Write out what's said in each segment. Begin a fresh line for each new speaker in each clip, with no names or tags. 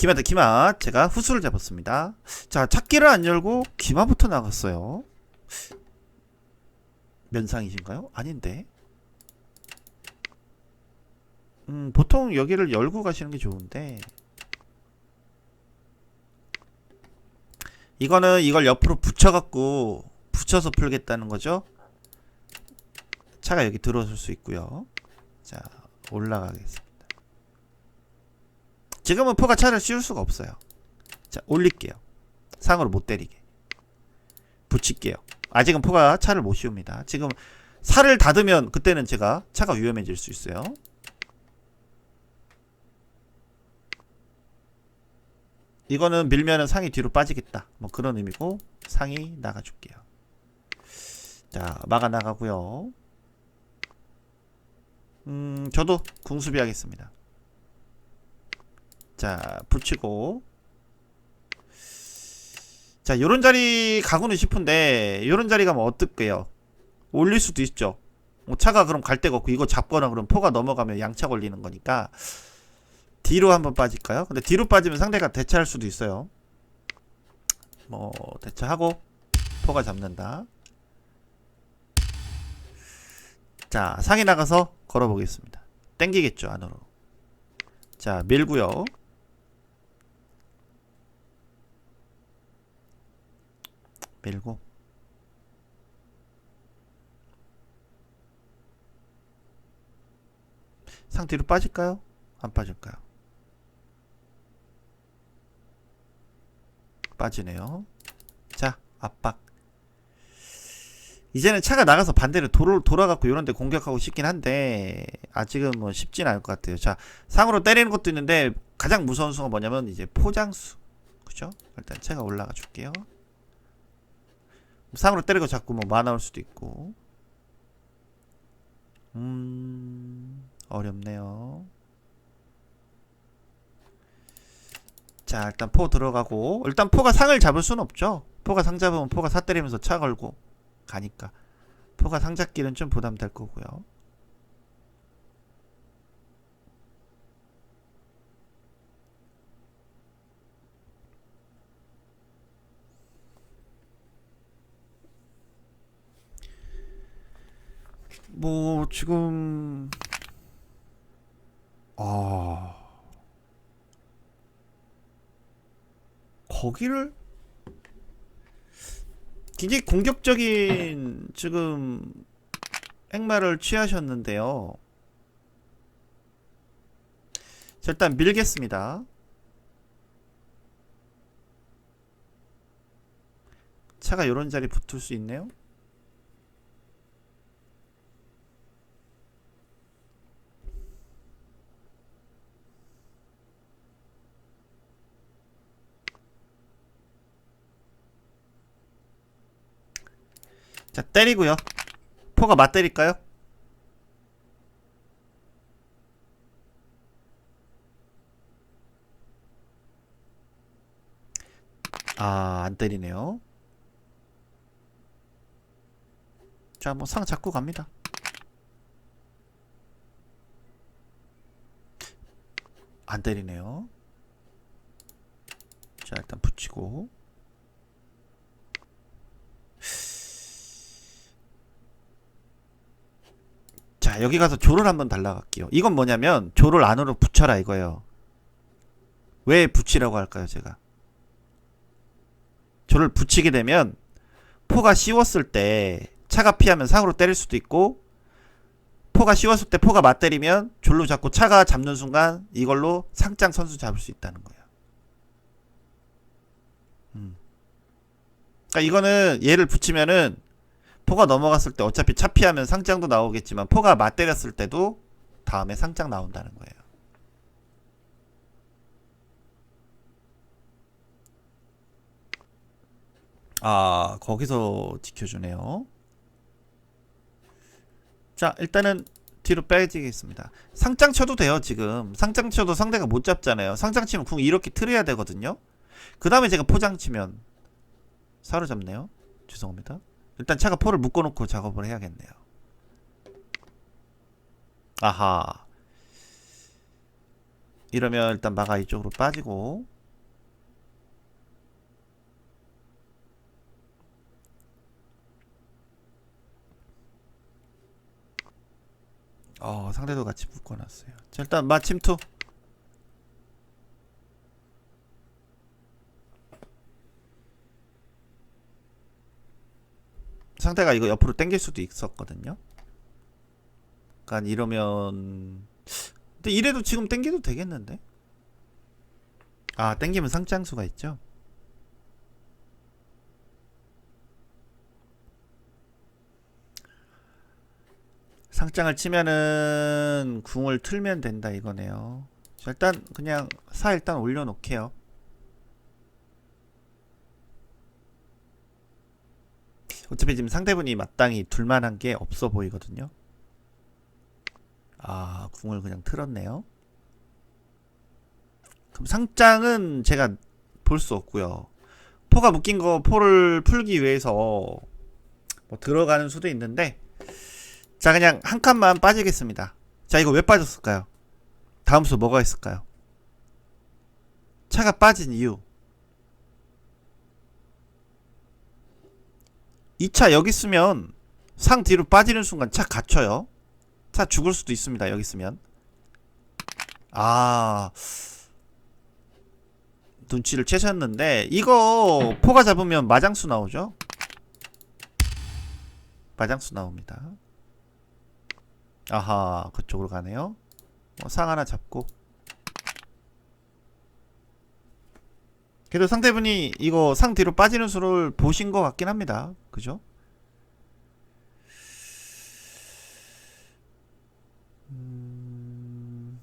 기마다 기마 제가 후수를 잡았습니다. 자 찾기를 안 열고 기마부터 나갔어요. 면상이신가요? 아닌데. 음 보통 여기를 열고 가시는 게 좋은데. 이거는 이걸 옆으로 붙여갖고 붙여서 풀겠다는 거죠. 차가 여기 들어설 수 있고요. 자 올라가겠습니다. 지금은 포가 차를 씌울 수가 없어요. 자, 올릴게요. 상으로 못 때리게. 붙일게요. 아직은 포가 차를 못 씌웁니다. 지금 살을 닫으면 그때는 제가 차가 위험해질 수 있어요. 이거는 밀면은 상이 뒤로 빠지겠다. 뭐 그런 의미고 상이 나가줄게요. 자, 막아 나가고요. 음, 저도 궁수비 하겠습니다. 자, 붙이고. 자, 요런 자리 가고는 싶은데, 요런 자리 가면 어떨게요? 올릴 수도 있죠. 뭐 차가 그럼 갈 데가 없고, 이거 잡거나 그럼 포가 넘어가면 양차 걸리는 거니까, 뒤로 한번 빠질까요? 근데 뒤로 빠지면 상대가 대차할 수도 있어요. 뭐, 대차하고, 포가 잡는다. 자, 상이 나가서 걸어보겠습니다. 땡기겠죠, 안으로. 자, 밀고요. 밀고 상 뒤로 빠질까요? 안 빠질까요? 빠지네요. 자, 압박. 이제는 차가 나가서 반대로 도로, 돌아가고 이런 데 공격하고 싶긴 한데 아직은 뭐 쉽진 않을 것 같아요. 자, 상으로 때리는 것도 있는데 가장 무서운 수가 뭐냐면 이제 포장수. 그죠? 일단 차가 올라가 줄게요. 상으로 때리고 자꾸 뭐 만화 올 수도 있고. 음 어렵네요. 자 일단 포 들어가고. 일단 포가 상을 잡을 수는 없죠. 포가 상 잡으면 포가 사 때리면서 차 걸고 가니까. 포가 상 잡기는 좀 부담될 거고요 뭐 지금 아 거기를 굉장히 공격적인 지금 행마를 취하셨는데요. 자, 일단 밀겠습니다. 차가 이런 자리 붙을 수 있네요. 자 때리고요. 포가 맞때릴까요? 아 안때리네요. 자뭐상 잡고 갑니다. 안 때리네요. 자 일단 붙이고 자 여기 가서 조를 한번 달라갈게요. 이건 뭐냐면 조를 안으로 붙여라 이거예요. 왜 붙이라고 할까요 제가? 조를 붙이게 되면 포가 씌웠을 때 차가 피하면 상으로 때릴 수도 있고 포가 씌웠을 때 포가 맞때리면 졸로 잡고 차가 잡는 순간 이걸로 상장 선수 잡을 수 있다는 거예요. 음. 그러니까 이거는 얘를 붙이면은 포가 넘어갔을 때 어차피 차 피하면 상장도 나오겠지만 포가 맞때렸을 때도 다음에 상장 나온다는 거예요. 아 거기서 지켜주네요. 자 일단은 뒤로 빼지겠습니다. 상장 쳐도 돼요 지금. 상장 쳐도 상대가 못 잡잖아요. 상장 치면 궁 이렇게 틀어야 되거든요. 그 다음에 제가 포장 치면 사로잡네요. 죄송합니다. 일단 차가 포를 묶어놓고 작업을 해야겠네요. 아하. 이러면 일단 마가 이쪽으로 빠지고 어 상대도 같이 묶어놨어요 자 일단 마 침투 상대가 이거 옆으로 당길 수도 있었거든요. 그러니까 이러면 근데 이래도 지금 당겨도 되겠는데? 아 당기면 상장수가 있죠? 상장을 치면은 궁을 틀면 된다 이거네요. 자, 일단 그냥 사 일단 올려놓게요 어차피 지금 상대분이 마땅히 둘만한 게 없어 보이거든요. 아 궁을 그냥 틀었네요. 그럼 상장은 제가 볼 수 없고요. 포가 묶인 거 포를 풀기 위해서 뭐 들어가는 수도 있는데 자 그냥 한 칸만 빠지겠습니다. 자 이거 왜 빠졌을까요? 다음 수 뭐가 있을까요? 차가 빠진 이유 2차 여기 있으면 상 뒤로 빠지는 순간 차 갇혀요. 차 죽을 수도 있습니다 여기 있으면. 아. 눈치를 채셨는데 이거 포가 잡으면 마장수 나오죠? 마장수 나옵니다. 아하 그쪽으로 가네요. 어, 상 하나 잡고 그래도 상대분이 이거 상 뒤로 빠지는 수를 보신 것 같긴 합니다. 그죠? 음...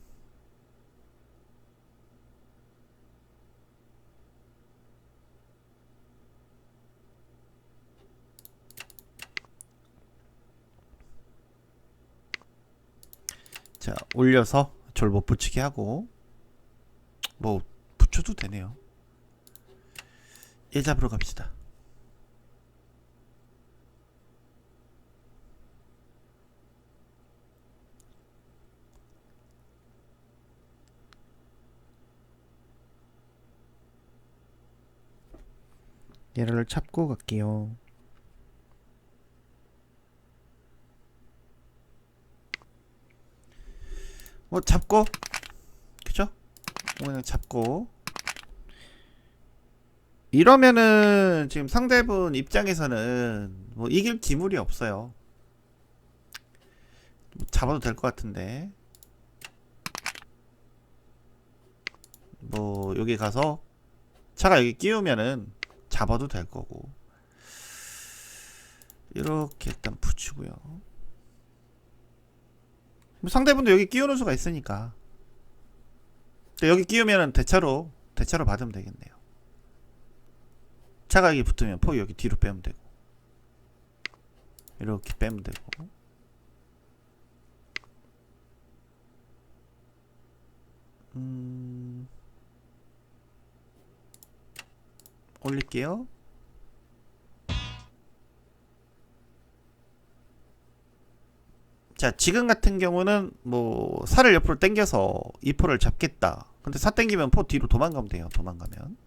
자 올려서 절못 붙이게 하고 뭐 붙여도 되네요 얘 잡으러 갑시다. 얘를 잡고 갈게요. 뭐 잡고? 그죠? 그냥 잡고 이러면은 지금 상대분 입장에서는 뭐 이길 기물이 없어요. 뭐 잡아도 될 것 같은데 뭐 여기 가서 차가 여기 끼우면은 잡아도 될 거고 이렇게 일단 붙이고요. 뭐 상대분도 여기 끼우는 수가 있으니까 여기 끼우면은 대차로 대차로 받으면 되겠네요. 여기 붙으면 포 여기 뒤로 빼면 되고 이렇게 빼면 되고 음 올릴게요. 자, 지금 같은 경우는 뭐 살을 옆으로 당겨서 이 포를 잡겠다. 근데 사 당기면 포 뒤로 도망가면 돼요. 도망가면.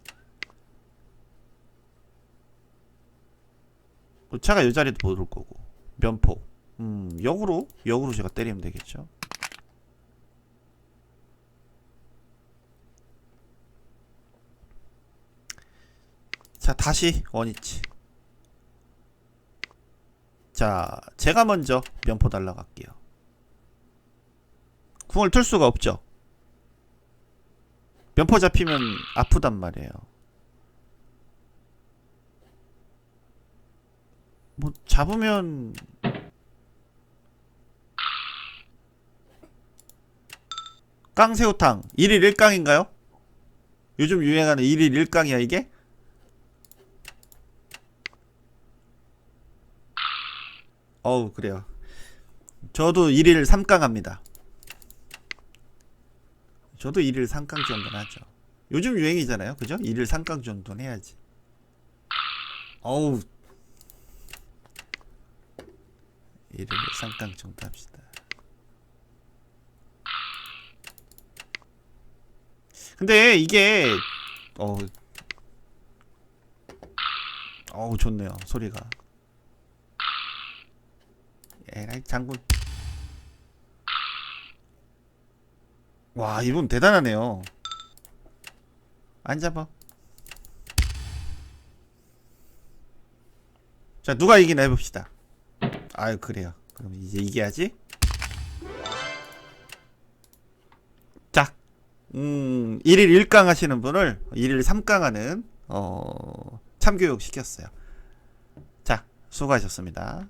차가 이 자리도 못 올 거고. 면포. 음, 역으로 역으로 제가 때리면 되겠죠. 자, 다시 원위치. 자, 제가 먼저 면포 달라고 할게요. 궁을 틀 수가 없죠. 면포 잡히면 아프단 말이에요. 뭐 잡으면 깡새우탕 1일 1강인가요? 요즘 유행하는 1일 1강이야 이게? 어우 그래요 저도 1일 3강 합니다 저도 1일 3강 정도는 하죠 요즘 유행이잖아요 그죠? 1일 3강 정도는 해야지 어우 1일 3강 정도 합시다. 근데 이게 어 어우 좋네요 소리가. 에라이 장군. 와 이분 대단하네요. 안 잡아 자 누가 이기나 해봅시다 아유 그래요. 그럼 이제 이겨야지. 자 음, 1일 1강 하시는 분을 1일 3강 하는 어, 참교육 시켰어요. 자 수고하셨습니다